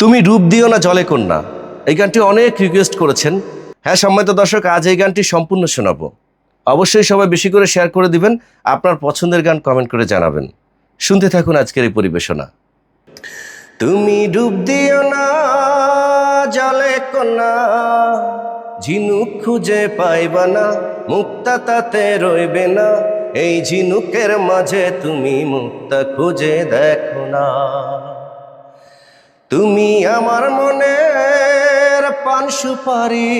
তুমি ডুব দিও না জলে কন্যা। এই গানটি অনেক রিকোয়েস্ট করেছেন। হ্যাঁ সম্মানিত দর্শক, আজ এই গানটি সম্পূর্ণ শোনাবো। অবশ্যই সবাই বেশি করে শেয়ার করে দিবেন, আপনার পছন্দের গান কমেন্ট করে জানাবেন। শুনতে থাকুন আজকের এই পরিবেশনা। তুমি ডুব দিও না জলে কন্যা, ঝিনুক খুঁজে পাইবা না, মুক্তা তাতে রইবে না, এই ঝিনুকের মাঝে তুমি মুক্তা খুঁজে দেখো না। তুমি আমার মনের পান সুপারি,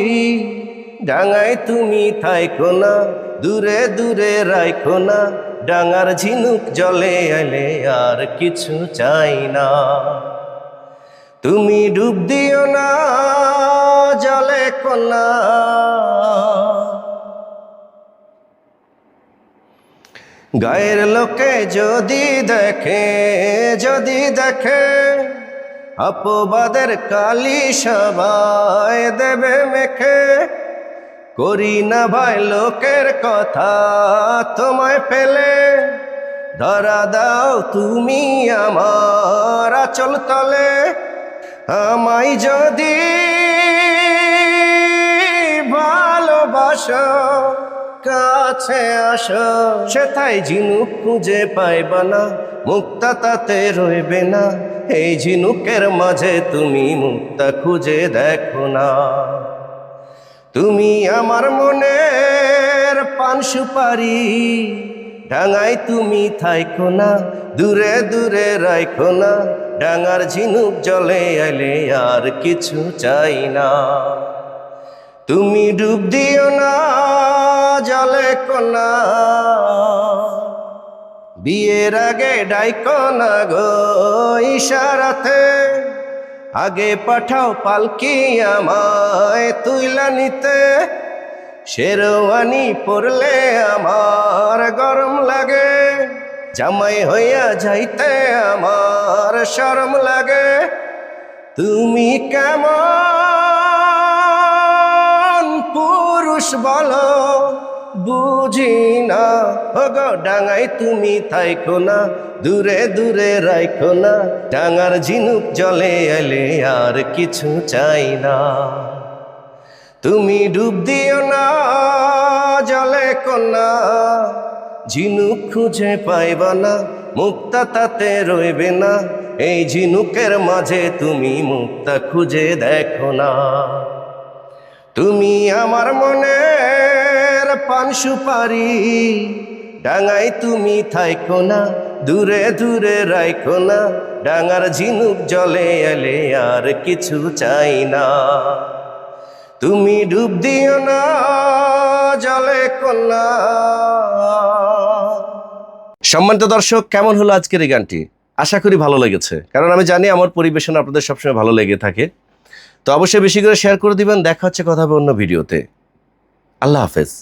ডাঙায় তুমি থাইকো না, দূরে দূরে রাইখো না, ডাঙার ঝিনুক জলে এলে আর কিছু চাই না। তুমি ডুব দিও না জলে কোনা গায়ের লোকে যদি দেখে যদি দেখে অপবাদের কালি সবাই দেবে মেখে। করি না ভাই লোকের কথা তোমায় পেলে। ধরা দাও তুমি আমার আচল তলে। আমায় যদি ভালোবাসো, কাছে আসো। সেথায় ঝিনুক খুঁজে পাইবা না, মুক্তা তাতে রইবে না। এই ঝিনুকের মাঝে তুমি মুক্তা খুঁজে দেখো না। তুমি আমার মনের পান সুপারি, ডাঙায় তুমি থাইকো না, দূরে দূরে রাইখো না। ডাঙার ঝিনুক জলে এলে আর কিছু চাই না। তুমি ডুব দিও না জলে কোনা বিয়ের আগে ডাইকো না গো ইশারাতে। আগে পাঠাও পালকি আমায় তুইলা নিতে। শেরওয়ানি পরলে আমার গরম লাগে। জামাই হইয়া যাইতে আমার শরম লাগে। তুমি কেমন পুরুষ বলো? বুঝি না। ওগো ডাঙাই, তুমি থাইকো না, দূরে দূরে রাইখো না। ডাঙার ঝিনুক জলে এলে আর কিছু চাই না। তুমি ডুব দিও না, জলে কন্যা। ঝিনুক খুঁজে পাইবা না, মুক্তা তাতে রইবে না। এই ঝিনুকের মাঝে তুমি মুক্তা খুঁজে দেখো না। তুমি আমার মনের পান সুপারি। ডাঙাই তুমি থাইকো না, দূরে দূরে রাইখো না। ডাঙার ঝিনুক জলে এলে আর কিছু চাই না। তুমি ডুব দিও না, জলে কন্যা। সম্মানিত দর্শক, কেমন হলো আজকের এই গানটি? আশা করি ভালো লেগেছে। কারণ আমি জানি আমার পরিবেশন আপনাদের সবসময় ভালো লেগে থাকে। তো অবশ্যই বেশি করে শেয়ার করে দিবেন। দেখা হচ্ছে কথা হবে অন্য ভিডিওতে। আল্লাহ হাফেজ।